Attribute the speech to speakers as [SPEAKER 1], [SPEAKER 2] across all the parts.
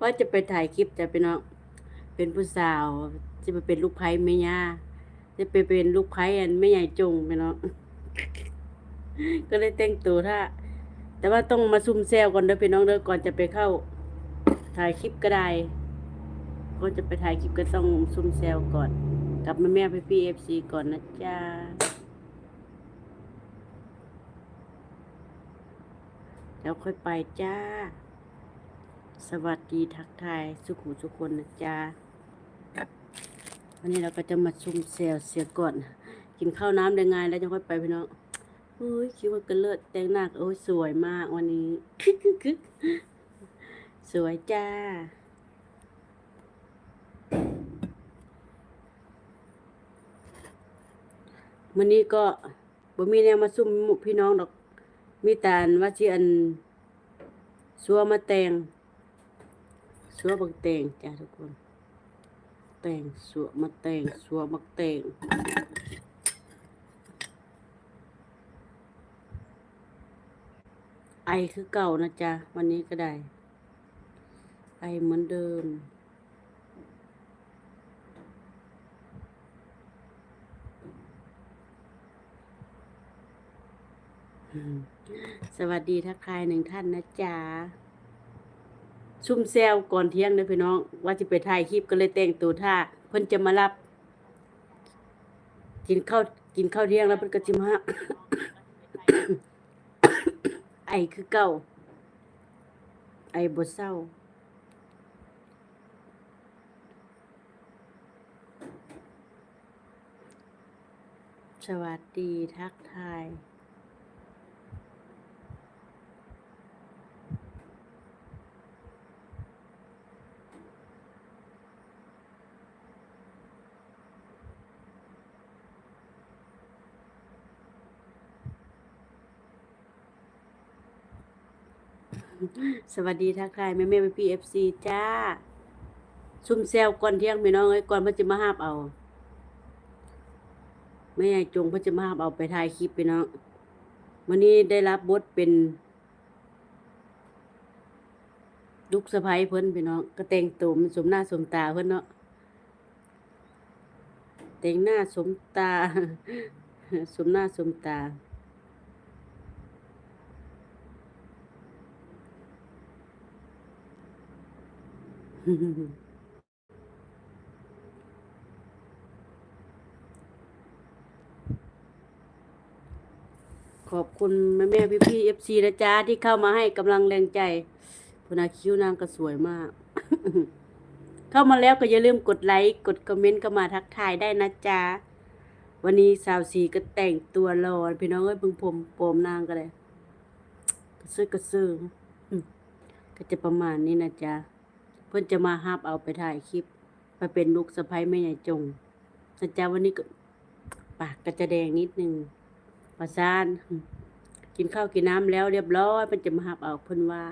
[SPEAKER 1] ว่าจะไปถ่ายคลิปแต่เป็นน้องเป็นผู้สาวจะไปเป็นลูกไผ่แม่ย่าจะไปเป็นลูกไผ่อันแม่ใหญ่จงไปเนาะก็เลยแต่งตัวถ้า แต่ว่าต้องมาซุ่มแซวก่อนเด้อพี่น้องเด้อก่อนจะไปเข้า ถ่ายคลิปก็ได้ก่อนจะไปถ่ายคลิปก็ต้องซุ่มแซวก่อน กับแม่แม่พี่พี่เอฟซีก่อนนะจ๊ะแล้วค่อยไปจ้า สวัสดีทักทายสุขุทุกคนนะจ๊ะวันนี้เราก็จะมาซุ่มแซวเสียก่อน กินข้าวน้ำได้ไงแล้วจะค่อยไปพี่น้องเฮ้ยคิดว่ากันเลิศแต่งหน้าก็โอ้ยสวยมากวันนี้สวยจ้าวันนี้ก็บ่มีแนวมาซุ่มหมู่พี่น้องดอก มีแต่อันว่าสิอันสัวมาแต่ง สัวบักแต่งจ้าทุกคน แต่งสัวมาแต่งสัวบักแต่งไอคือเก่านะจ๊ะ วันนี้ก็ได้ ไอเหมือนเดิมสวัสดีทักทายหนึ่งท่านนะจ๊ะ ซุ่มแซวก่อนเที่ยงเด้อพี่น้อง ว่าจะไปถ่ายคลิปก็เลยแต่งตัวท่าเพิ่นจะมารับ กินข้าวกินข้าวเที่ยงแล้วเพิ่นก็จิมาไอคือเก่า ไอบ่เศร้าสวัสดีทักทาย สวัสดีทักทายแม่แม่พี่เอฟซีจ้า ซุ่มแซวก่อนเที่ยงพี่น้องเอ้ก่อนพิ่นจะมาหาบเอาแม่ใหญ่จงพิ่นจะมาหาบเอาไปถ่ายคลิปพี่น้องวันนี้ได้รับบทเป็นลูกสะใภ้เพิ่นพี่น้องก็แต่งตัวมันสมหน้าสมตาเพิ่นเนาะแต่งหน้าสมตา สมหน้าสมตา ขอบคุณแม่แม่พี่พี่เอฟซีนะจ๊ะที่เข้ามาให้กำลังแรงใจพนาคิ้วนางก็สวยมาก เข้ามาแล้วก็อย่าลืมกดไลค์กดคอมเมนต์เข้ามาทักทายได้นะจ๊ะวันนี้สาวสีก็แต่งตัวรอพี่น้องเอ้ยเพิ่งผมโปมนางก็เลยกระซื้อกระซื้อก็จะประมาณนี้นะจ๊ะ เพื่อนจะมาฮับเอาไปถ่ายคลิป ไปเป็นลูกสะใภ้แม่ใหญ่จงนะจ๊ะวันนี้ก็ปากก็จะแดงนิดนึงประสาน กินข้าวกินน้ำแล้วเรียบร้อยเพื่อนจะมาฮับเอาเพื่อนว่า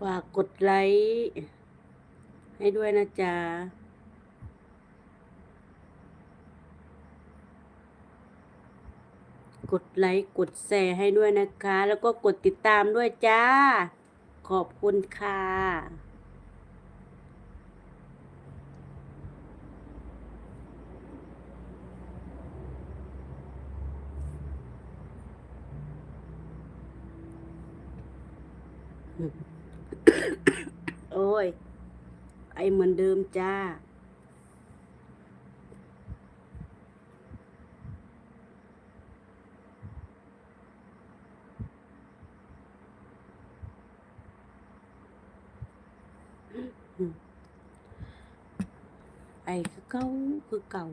[SPEAKER 1] ฝากกดไลค์ให้ด้วยนะจ๊ะ กดไลค์กดแชร์ให้ด้วยนะคะ แล้วก็กดติดตามด้วยจ้า ขอบคุณค่ะ โอ้ ย ไอเหมือนเดิมจ้า ไอคือเก่าคือเก่า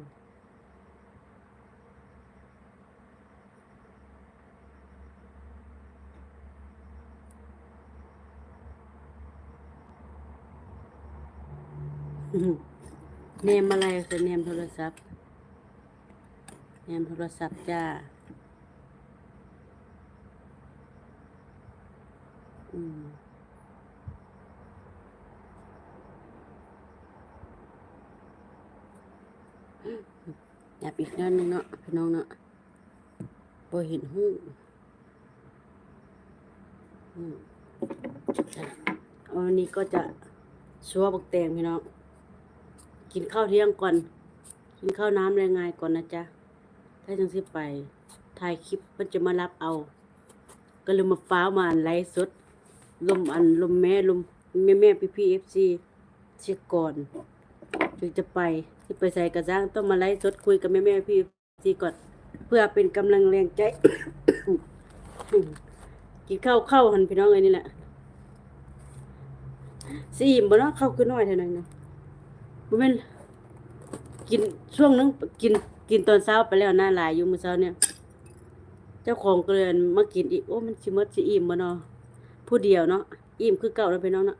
[SPEAKER 1] เนมอะไรคือเนมโทรศัพท์ เนมโทรศัพท์จ้าอืมอยากอีกด้านหนึงเนาะพี่น้องเนาะบ่เห็นหูอืมวันนี้ก็จะชัวบักแตงพี่น้อง กินข้าวเที่ยงก่อน กินข้าวน้ำแรงงายก่อนนะจ๊ะ ถ้าจังสิไป ถ่ายคลิปมันจะมารับเอา ก็เลยมาฟ้ามาอันไลฟ์สด ลมอันลมแม่ลมแม่แม่พี่พี่เอฟซีเช็คก่อนถึงจะไปที่ไปใส่กระจ้างต้องมาไลฟ์สดคุยกับแม่แม่พี่เอซีก่อน เพื่อเป็นกำลังแรงใจ กินข้าวเข้าหันพี่น้องเอ้ยนี่แหละสิอิ่มบ่เนาะข้าวคือน้อยเท่านั้นนะ บ่แม่นกินช่วงนึงกินกินตอนเช้าไปแล้วหน้าหลายอยู่มื้อเช้าเนี่ย เจ้าของก็เลยมากินอีกโอ้มันสิหมดสิอิ่มบ่เนาะผู้เดียวเนาะอิ่มคือเก่าแล้วพี่น้องเนาะ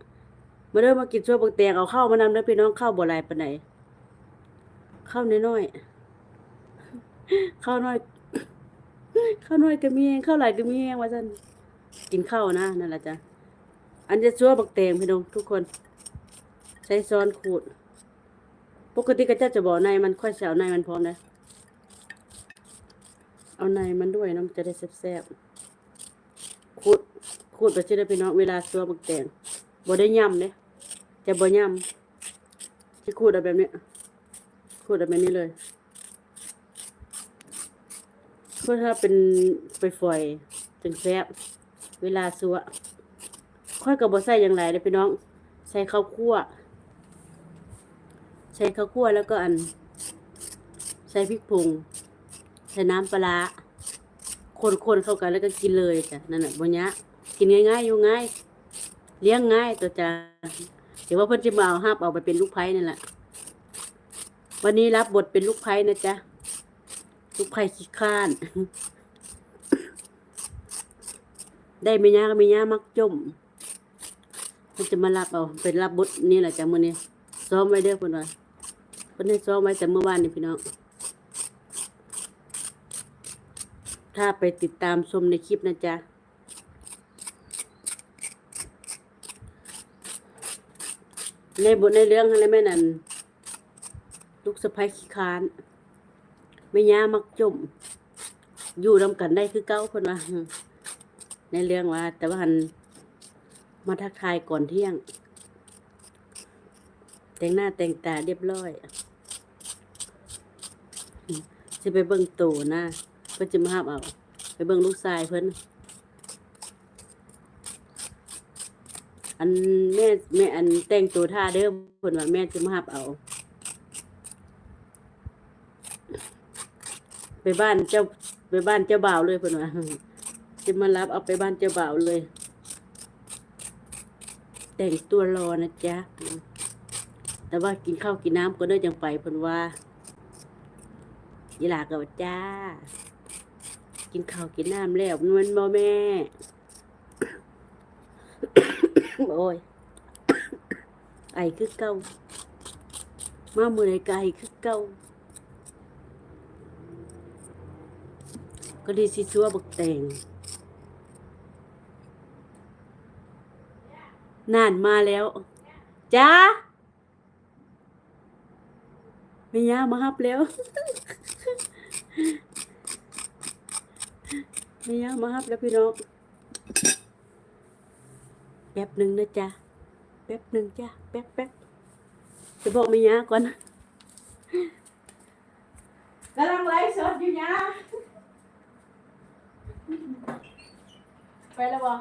[SPEAKER 1] มาเด้อมากินช่วบักแตงเอาข้าวมานำเด้อพี่น้องข้าวบ่หลายปานใดข้าวน้อยๆข้าวน้อยข้าวน้อยก็มีแฮงข้าวหลายก็มีแฮงว่าซั่นกินข้าวนะนั่นล่ะจ้ะอันจะชั่วบักแตงพี่น้องทุกคน ใช้ซ้อนขูด ปกติก็จะจะบอกในมันค่อยสิเอาในมันพร้อมนะ เอาในมันด้วยนาะมันจะได้แซ่บๆขูดขูดไปสิได้พี่น้องเวลาซัวบักแตงบ่ได้ย่ำเด้จะบ่ย่ำสิขูดเอาแบบนี้ขูดเอาแบบนี้เลยเพราะถ้าเป็นไปฝอยจึงแซ่บเวลาซัวค่อยก็บ่ใส่อย่างไรเด้อพี่น้อง ใส่ข้าวคั่ว ส่ข้าวคั่วแล้วก็อัน ใส่พริกผงใส่น้ำปลาร้าคนๆเข้ากันแล้วก็กินเลยจ้ะนั่นแหละบนยะกินง่ายๆอยู่ง่าย เลี้ยงง่ายตัวจ้าเดี๋ยวว่าเพิ่อนจะมาเอาห้าบเอาไปเป็นลูกไผ่นั่นแหละวันนี้รับบทเป็นลูกไผ่นะจ๊ะลูกไผ่ขี้ข้าน ได้ไม่ยากก็ไม่ยากมักจมเพิ่นจะมารับเอาเป็นรับบทนี่แหละจ้ะมือนี้ซ้อมไว้เด้อเพิ่นว่า เพิ่นให้ซ้อมไว้แต่เมื่อวานนี่พี่น้อง ถ้าไปติดตามชมในคลิปนะจ๊ะ ในบทในเรื่องอะไรแม่นั่นลูกสะพ้ายขี้ค้านไม่ย่ามักจม อยู่รำกันได้คือเก้าคนว่าในเรื่องว่า แต่ว่าหันมาทักทายก่อนเที่ยง แต่งหน้าแต่งตาเรียบร้อยจะไปเบิ่งโตนะเพิ่นจะมาหาบเอา ไปเบิ่งลูกชายเพิ่นอันแม่แม่อันแต่งตัวท่าเด้อเพิ่นว่าแม่จะมาหาบเอา ไปบ้านเจ้าไปบ้านเจ้าบ่าวเลยเพิ่นว่าจะมารับเอาไปบ้านเจ้าบ่าวเลย แต่งตัวรอนะจ๊ะ แต่ว่ากินข้าวกินน้ำก็เด้อจังไปเพิ่นว่ายีหลาก็ว่าจ้า กินข้าวกินน้ำแล้วมันบ่แม่ โอ้ย ไอคือเก่ามาเมื่อไรก็ไอคือเก่าก็ดีสิชัวบักแต่งนานมาแล้ว จ้า ไม่ย่ามาฮับแล้วไม่ย่ามาฮับแล้วพี่น้องแป๊บหนึ่งนะจ๊ะแป๊บหนึ่งจ้ะแป๊บแป๊บจะบอกไม่ย่าก่อนกำลังไลฟ์สดอยู่ย่าไปแล้วบ่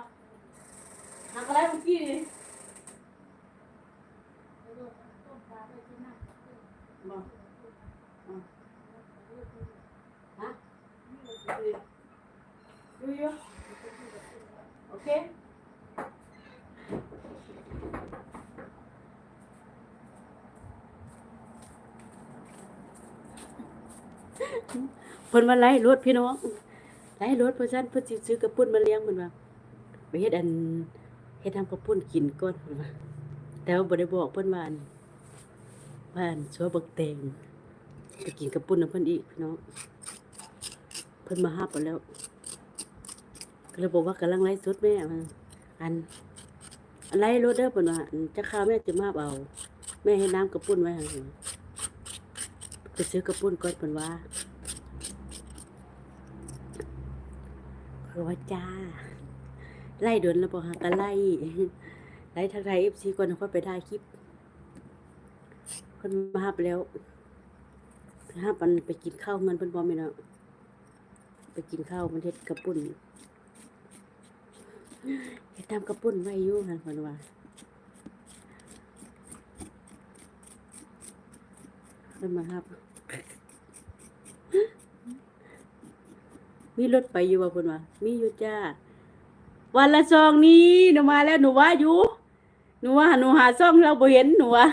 [SPEAKER 1] นักอะไรเมื่อกี้นี่บ่อะฮะ อยู่อยู่โอเพิ่นว่าไล่รถพี่น้องไล่รถเพิ่นซั่นเพิ่นสิซื้อกระปุ้นมาเลี้ยงเพิ่นว่าไปเฮ็ดอันเฮ็ดทำกระปุ้นกินก่อนเพิ่นว่าแต่ว่าบ่ได้บอกเพิ่นว่าอันว่านชัวบักแตงไปกินกระปุ้นน้ำเพิ่นอีกพี่น้อง เพิ่นมาฮับเอาแล้วก็เลยบอกว่ากำลังไล่สดแม่อันอะไรถเด้อเพิ่นว่าจะข้าวแม่จะมาเอา แม่ให้น้ำกระปุ้นไว้ให้ไปซื้อกระปุ้นก่อนเพิ่นว่าเพิ่นว่าจ้า ไล่เดินแล้วบ่หากันไล่ไล่ทางไทย FC ก่อนค่อยไปถ่ายคลิปเพิ่นมาฮับแล้วฮับมันไปกินข้าวเงินเพิ่นบ่แม่นเนาะ ไปกินข้าวมันเฮ็ดกระปุ้นเฮ็ดตามกระปุ้นไว้อยู่หั่นเพิ่นว่าเพิ่นมาฮับ มีรถไปอยู่บ่เพิ่นว่ามีอยู่จ้า วันละซองนี้หนูมาแล้วหนูว่าอยู่หนูว่าหนูหาซองเราบ่เห็นหนูว่า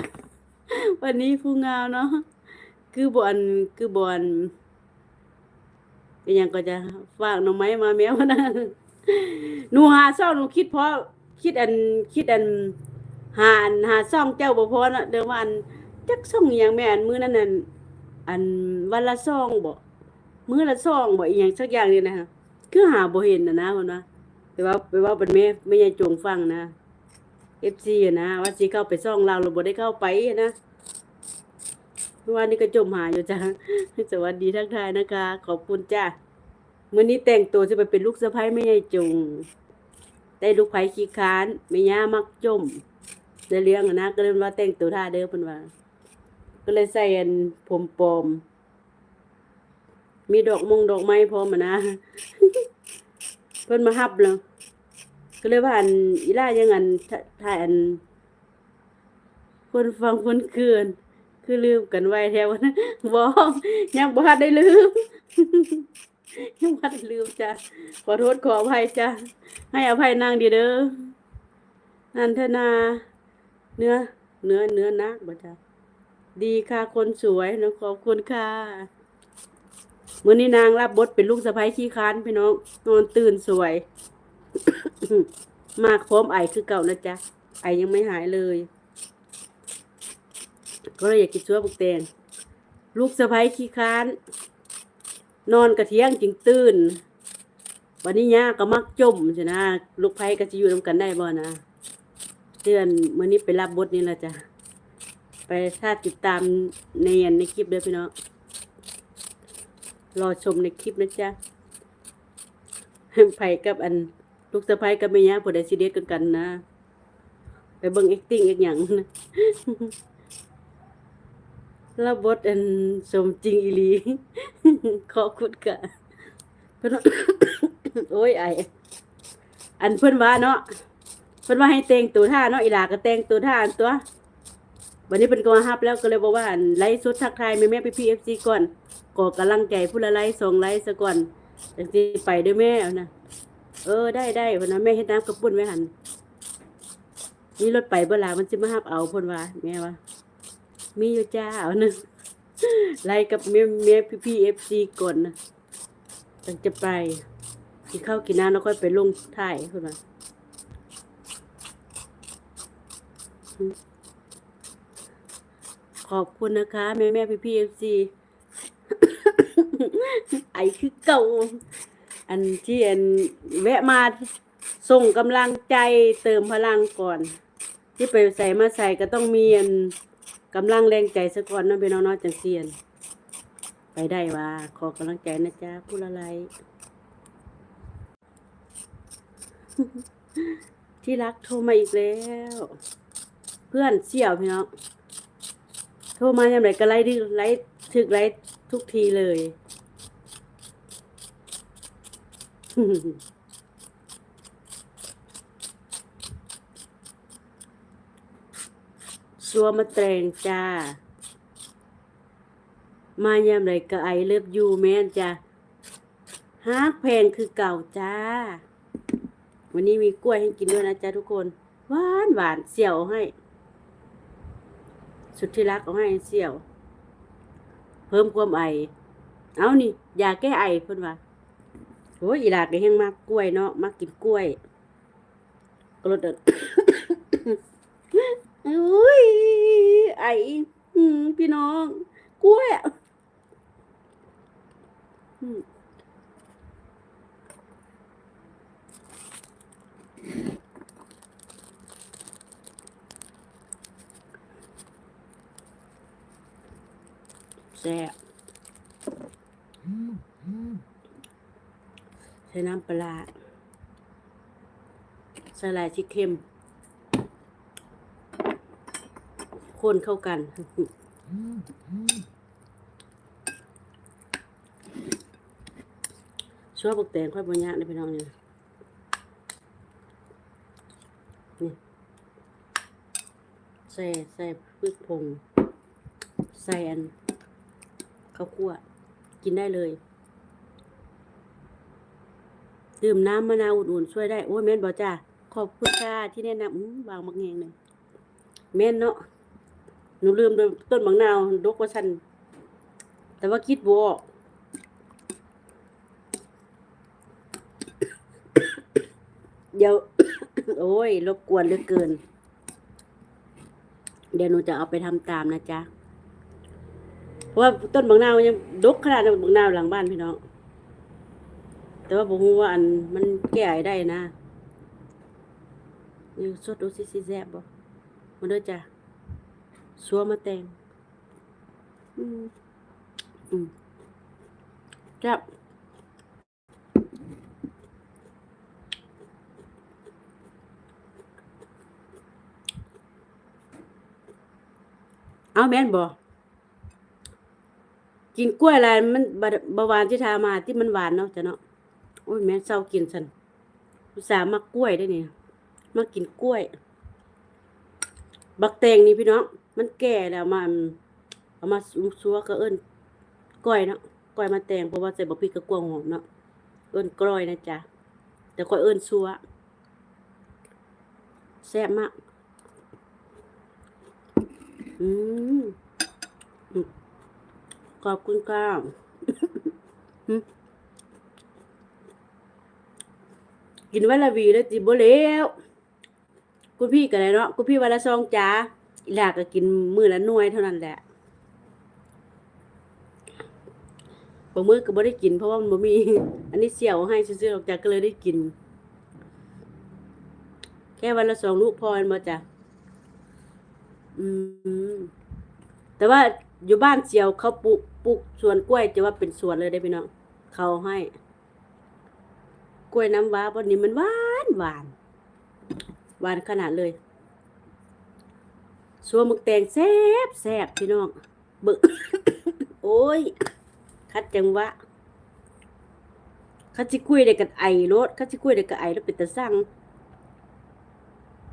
[SPEAKER 1] วันนี้ผู้งามเนาะคือบอนคือบอน เป็นยังก็จะฝากหน่อไม้มาแมวนะหนูหาซ่องหนูคิดเพราะคิดอันคิดอันหาอันหาซ่องเจ้าบ่พอนะเดี๋ยวว่าอันจักซองอหยังแม่อันมื้อนั้นนั่นอันวันละซ่องบ่มื้อละซ่องบ่อีหยังสักอย่างนี่นะคือหาบ่เห็นน่ะนะเพิ่นว่าไปว่าไปว่าเป็นแม่ไม่ใช่จงฟังนะเอฟซีนะว่าซีเข้าไปซ่องเราเราบ่ได้เข้าไปนะ มื่อวานนี้ก็จมหาอยู่จ้าสวัสดีทักทายนะคะ ขอบคุณจ้าเมื้อนี้แต่งตัวจะไปเป็นลูกสะใภ้ไม่ใช่จงได้ลูกไผขี้ค้านไม่ย่ามักจมได้เลี้ยงนะก็เลยว่าแต่งตัวท่าเด้อเพิ่นว่า ก็เลยใส่อันผมปลอม มีดอกมงดอกไม้พร้อมนะเพิ่นมาฮับแล้วก็เลยว่าอันอีล่ายังอันถ้าถ่ายอันคนฟังคนเคืน คือลืมกันไว้แถวนะบ่ยังบ่ทันได้ลืมยังบ่ทันได้ลืมจ้ะขอโทษขออภัยจ้ะให้อภัยนางดีเด้อนันทนา เนื้อ เนื้อเนื้อนักบ่จ้ะดีค่ะคนสวยนะขอบคุณค่ะมื่อนี้นางรับบทเป็นลูกสะใภ้ขี้ค้านพี่น้องนอนตื่นสวย มากพร้อมไอคือเก่านะจ๊ะไอยังไม่หายเลย ก็เลยอยากกินชัวบุกแตงลูกสะใภ้ขี้ค้าน นอนกระเทียงจึงตื่น วันนี้ย่าก็มักจมใช่นะลูกไผ่ก็จะอยู่นำกันได้บ่นะเตือนมื่อนี้ไปรับบทนี้ละจ้ะไปถ้าติดตามในอันในคลิปเด้อพี่น้องรอชมในคลิปนะจ๊ะไผ่กับอันลูกสะใภ้กับแม่ย่าผู้ใดสิเด็ดกันกันนะ ไปเบิ่ง acting อีกอย่างนะ แล้วบทอันสมจริงอีหลี ขอบคุณค่ะเพิ่นว่า โอ้ยไออันเพิ่นว่าเนาะเพิ่นว่าให้แต่งตัวท่าเนาะอีหลาก็แต่งตัวท่าอันตัววันนี้เพิ่นก็มาฮับแล้วก็เลยบอกว่าอันไลฟ์สดทักทายแม่แม่พี่พีเอฟซีก่อนก่อกำลังใจผู้ละไลฟ์ส่งไลฟ์ซะก่อนจังสิไปด้วยแม่เอานะเออได้ได้เพิ่นนะแม่เฮ็ดน้ำกระปุ้นไว้หั่นมีรถไปเบล่ะมันสิมาฮับเอาเพิ่นว่าแม่ว่า มีอยู่จ้านะไล่กับแม่แม่พี่พีเอฟซีก่อนนะจังจะไปกินข้าวกินน้ำแล้วค่อยไปลงถ่ายเพิ่นว่าขอบคุณนะคะแม่แม่พี่พีเอฟซีไอคือเก่า อันที่อันแวะมาส่งกำลังใจเติมพลังก่อน ที่ไปใส่มาใส่ก็ต้องมีอัน กำลังแรงใจซะก่อนเนาะพี่น้องจังเซียน ไปได้ว่าขอกำลังใจนะจ๊ะผู้ละไลที่รักโทรมาอีกแล้ว เพื่อนเสี่ยวพี่น้องโทรมาอย่างไรก็ไล่ดิไล่ถึกไล่ทุกทีเลย สัวมาแตงจ้า มายามไรก็ไอเลิฟยูแม่นจ้าฮักแพงคือเก่าจ้า วันนี้มีกล้วยให้กินด้วยนะจ๊ะทุกคน หวานหวานเสี่ยวให้ สุดที่รักเอาให้เสี่ยว เพิ่มความไอ เอานี่ยาแก้ไอเพิ่นว่าโอ้ยอีหลาก็ยังมากกล้วยเนาะมักกินกล้วยกรดเด้ อุ้ยไอพี่น้องกล้วยแซ่บใส่น้ำปลาใส่ลายที่เค็ม คนเข้ากันช่วยบกแตงค่อยบรรยากในพี่น้องเนี่ยนี่ใส่ใส่พริกผงใส่อันข้าวคั่ว กินได้เลย ดื่มน้ำมะนาวอุ่นๆช่วยได้ โอ้ยแม่นบอกจ้าขอบคุณค่ะที่แนะนำอื้อวางมักแงงหนึ่งแม่นเนาะ หนูลืมต้นมะนาวดกว่าฉัน แต่ว่าคิดบอกเดี๋ยว โอ้ยรบกวนเหลือเกิน เดี๋ยวหนูจะเอาไปทำตามนะจ๊ะ เพราะว่าต้นบางนาวยังดกขนาดต้นบางนาวหลังบ้านพี่น้อง แต่ว่าผมว่าอันมันแก้ไอได้นะนี่สดดูซิซิแซบบ่มาด้อจ้ะ สัวมาแตงอืมอืมจับเอาแม่นบ่กินกล้วยอะไรมันบบาหวานที่ทามาที่มันหวานเนาะจ้ะเนาะโอ้ยแม่นเศร้ากินสันอุตส่าห์มักกล้วยได้เนี่ยมากินกล้วย บักแตงนี่พี่น้อง มันแก่แล้วมันเอามาซัวก็เอิ้นก้อยเนาะก้อยมาแตงเพราะว่าใส่บักพริกกับกวงหอมเนาะเอิ้นกล้อยนะจ๊ะแต่ก้อยเอิ้นซัวแซ่บมาก อืมขอบคุณค่ะกินวันละวีแล้วจิบ่แล้วคุณพี่ก็ได้เนาะคุณพี่วันละซองจ้า อีลาก็กินมื้อละหน่วยเท่านั้นแหละบางมื้อก็บ่ได้กินเพราะว่ามันบ่มี อันนี้เสี่ยวให้ซื่อๆหรอกจ้ะก็เลยได้กิน แค่วันละสองลูกพอม่นบ่จ้ะอืมแต่ว่าอยู่บ้านเจียวเขาปลูกปลูกสวนกล้วยจะว่าเป็นสวนเลยได้พี่น้องเขาให้ กล้วยน้ำว้าบนนี้มันหวานหวานหวานขนาดเลย สัวมึกแตงแซ่บแซ่บพี่น้องเบึก โอ้ย คัดจังวะคัดจิกุ้ยได้กับไอรถคัดจิกุ้ยได้กับไอแล้วเป็นตะสั่ง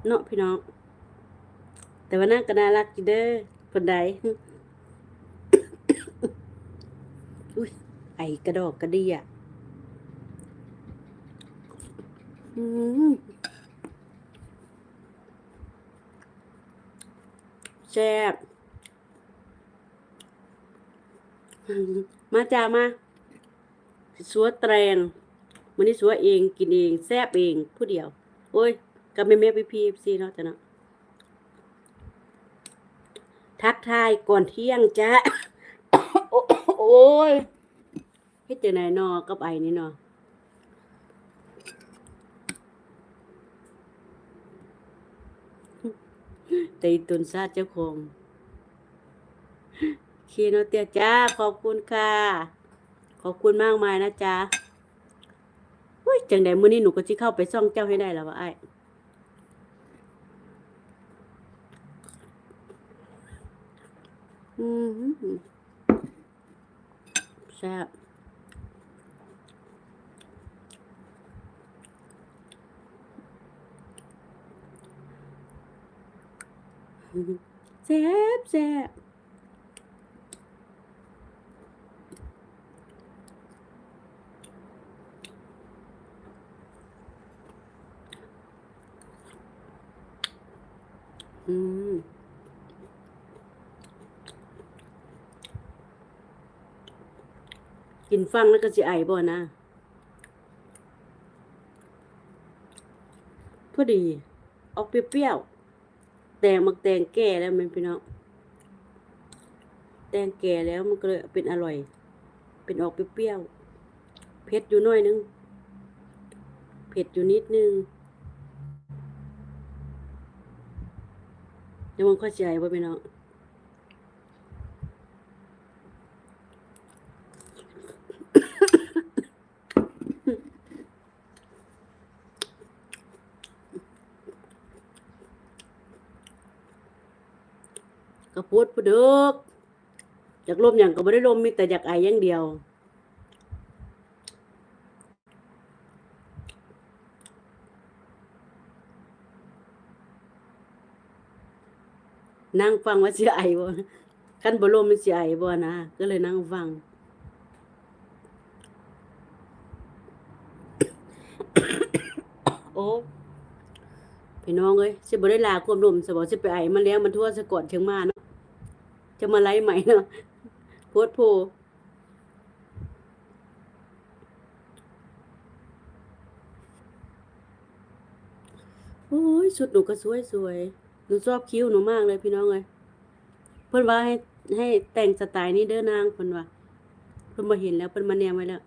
[SPEAKER 1] เนาะพี่น้อง แต่ว่าน่าก็น่ารักอยู่เด้อคนใดอุ้ยไอกระดอกกระเดียอืม แซ่บมาจ้ามาสัวแตรงมันนี่สัวเองกินเองแซ่บเองผู้เดียว โอ้ยกับแม่แม่พี่พีซีเนาะจ้ะเนาะทักทายก่อนเที่ยงจ้ะโอ้โอ้ยเฮ็ดจังไหนนอกับไอ้นี่เนาะ ตีตุนซาเจ้าของคีโนเตียจ้า ขอบคุณค่ะ ขอบคุณมากมายนะจ๊ะอุ้ยจังไดมื้อนี้หนูก็สิเข้าไปซ่องเจ้าให้ได้แล้ววะไอ้อืมแซ่บ แซ่บแซ่บอืมกินฟังแล้วก็สิไอบ่นะ พอดี ออกเปรี้ยวๆ แตงมักแตงแก่แล้วมันพี่น้องแตงแก่แล้วมันก็เลยเป็นอร่อย เป็นออกเปรี้ยวเผ็ดอยู่หน่อยนึงเผ็ดอยู่นิดนึงเดี๋ยวมันค่อยสิไอบ่พี่น้อง กระพุดผู้เดึกอยากลมอย่างก็บ่ได้ลมมีแต่อยากไออย่างเดียว นั่งฟังว่าเสิไอบ่คันบ่ลมมันสิไอบ่นะก็เลยนั่งฟังโอ้พี่น้องเอ้ยสิบ่ได้ลาความลมสบ่สิไปไอมาแล้วมันทั่วสะกดเชียงมาเนาะ จะมาไล่ใหม่เนาะโพดโพโอ้ยสุดหนูก็สวยสวยหนูชอบคิ้วหนูมากเลยพี่น้องเอ้ยเพิ่นว่าให้ให้แต่งสไตล์นี้เด้อนางเพิ่นว่าเพิ่นมาเห็นแล้วเพิ่นมาแนมไว้แล้ว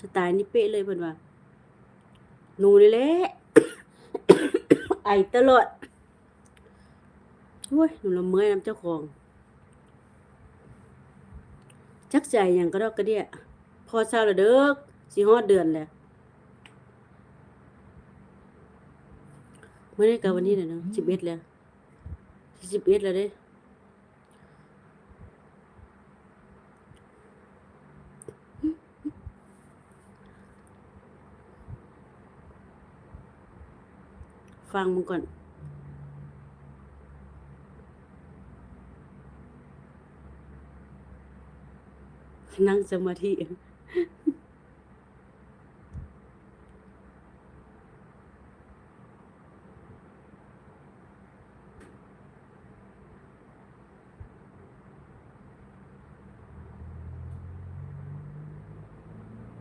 [SPEAKER 1] สไตล์นี้เป๊ะเลยเพิ่นว่าหนูนี่แหละไอตลอด โอ้ยหนูละเมยน้ำเจ้าของ จักใจอย่างก็ดอกกระเดียพอเช้าละเด้อสิฮอดเดือนแหละเมื่อนี้กับวันนี้นะเนาะสิบเอ็ดแล้วสิบเอ็ดแล้วเด้ฟังมึงก่อน นั่งสมาธิ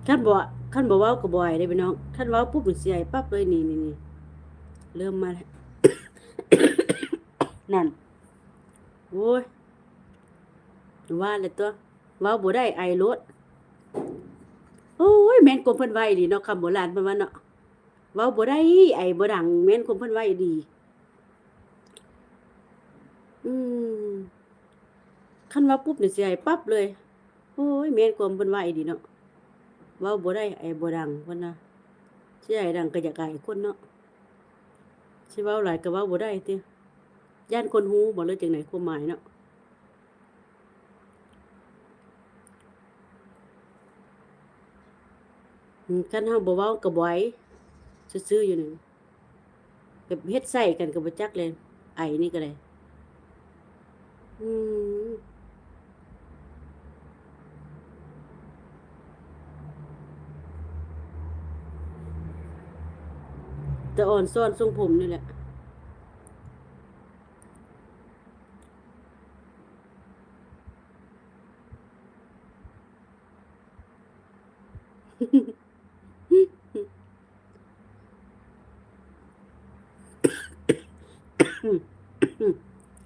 [SPEAKER 1] ท่านบอกท่านบอกเว่าก็บ่อยได้พี่น้องท่านเว่าปุ๊บมันเสียปั๊บเลยนี่นี่นี่เริ่มมานั่นโอ้ยว่าเลยตัว ว่าบ่ได้ไอรถโอ้ยแม่นกลมเพิ่นไว้ดีเนาะคำโบราณเพิ่นว่าเนาะเว้าบ่ได้ไอบ่ดังแม่นกลมเพิ่นไว้ดี อืมคันว่าปุ๊บนี่สิไอปั๊บเลย โอ้ยแม่นกลมเพิ่นไว้ดีเนาะเว้าบ่ได้ไอบ่ดังเพิ่นน่ะสิไอ้ดังก็อยากอายคนเนาะสิเว้าหลายก็เว้าบ่ได้ติย่านคนฮู้บ่เลยจังได๋ความหมายเนาะ กันเฮาบ่เว้ากับ่ไหวซื่อๆอยู่นี่แบบเฮ็ดใส่กันก็บ่จักเลยไอนี่ก็ได้อืมแต่อ่อนซ่อนทรงผมนี่แหละ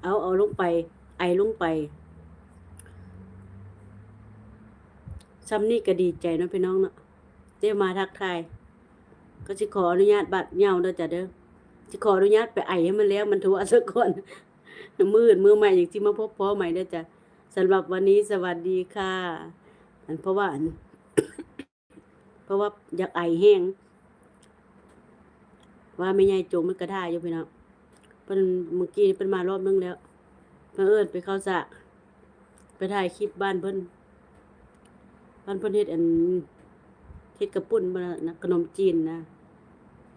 [SPEAKER 1] เอาเอาลงไป ไอลงไป ซ้ำนี่ก็ดีใจเนาะพี่น้องเนาะเดี๋ยวมาทักทาย ก็สิขออนุญาตบัดเหยาเด้อจ้ะเด้อสิขออนุญาตไปไอให้มันแล้วมันทั่วซะก่อนมืดมือใหม่อย่างที่มาพบพ่อใหม่เด้อจ้ะสำหรับวันนี้สวัสดีค่ะ อันเพราะว่าอันเพราะว่าอยากไอแห้ง ว่าไม่ใหญ่จงมันกระท่าอยู่พี่น้องเพิ่นเมื่อกี้เพิ่นมารอบนึงแล้วเพิ่นเอิ้นไปเข้าสระไปถ่ายคลิปบ้านเพิ่น บ้านเพิ่นเฮ็ดอันเฮ็ดกระปุ่นมานะขนมจีนนะ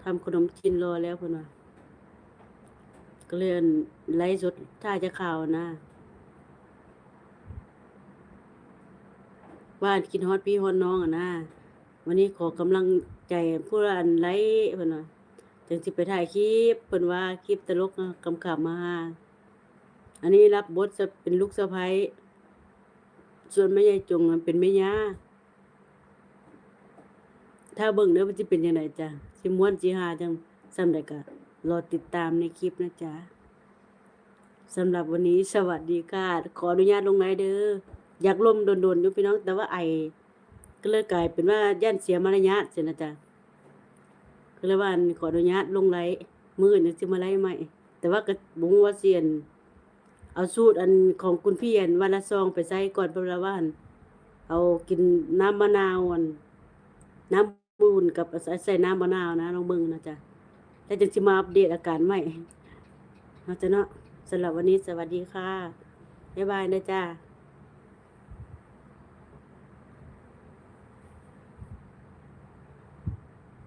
[SPEAKER 1] ทำขนมจีนรอแล้วเพิ่นว่าก็เลยอั่นไลฟ์สดถ้าจะข่าวนะว่ากินฮอดพี่ฮอดน้องอะนะวันนี้ขอกำลังใจผู้อันไลฟ์เพิ่นว่าจึงสิไปถ่ายคลิปเพิ่นว่าคลิปตลกนะกำกับมา อันนี้รับบทจะเป็นลูกสะใภ้ ส่วนแม่ยายจงเป็นแม่ย่าถ้าเบิ่งเด้อมันสิเป็นจังไดจ้ะสิม่วนสิฮาจังซำใดก็รอติดตามในคลิปนะจ๊ะสำหรับวันนี้สวัสดีค่ะ ขออนุญาตลงไลน์เด้ออยากลมโดนๆอยู่พี่น้องแต่ว่าไอก็เลยกลายเป็นว่าย่านเสียมารยาทสินะจ๊ะก็เลยว่านขออนุญาตลงไลน์มื้อนี้สิมาไลฟ์ใหมแต่ว่าก็บ่ฮู้ว่าเสียน เอาสูตรอันของคุณพี่อันวันละซองไปใส่ก่อนเพราะว่าอันเอากินน้ำมะนาวอันน้ำบูนกับใส่น้ำมะนาวนะลองเบิ่งนะจ๊ะแล้วจึงสิมาอัปเดตอาการใหม่เอาจะเนาะสำหรับวันนี้สวัสดีค่ะบ๊ายบายนะจ๊ะ